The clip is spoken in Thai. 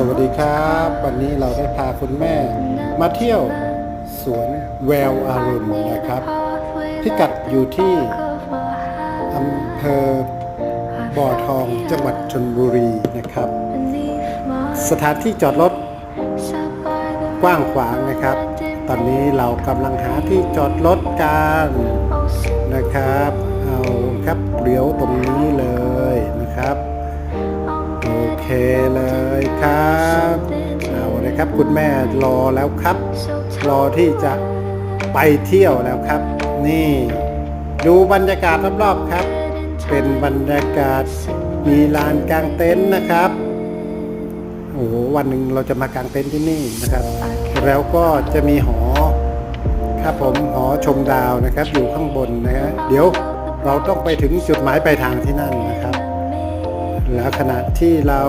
สวัสดีครับ วันนี้เราได้พาคุณแม่ มาเที่ยวสวนแววอารุณนะครับ พิกัดอยู่ที่อำเภอบ่อทองจังหวัดชนบุรีนะครับ สถานที่จอดรถกว้างขวางนะครับ ตอนนี้เรากำลังหาที่จอดรถกันนะครับ เอาครับเลี้ยวตรงนี้เลยนะครับ โอเคเลย ครับ คุณแม่รอแล้วครับ รอที่จะไปเที่ยวแล้วครับ นี่ ดูบรรยากาศรอบๆครับ เป็นบรรยากาศมีลานกลางเต็นท์นะครับโอ้โหวันหนึ่งเราจะมากางเต็นท์ที่นี่นะครับ แล้วก็จะมีหอครับผมหอชมดาวนะครับ อยู่ข้างบนนะฮะเดี๋ยวเราต้องไปถึงจุดหมายปลายทางที่นั่นนะครับ แล้วขณะที่เรา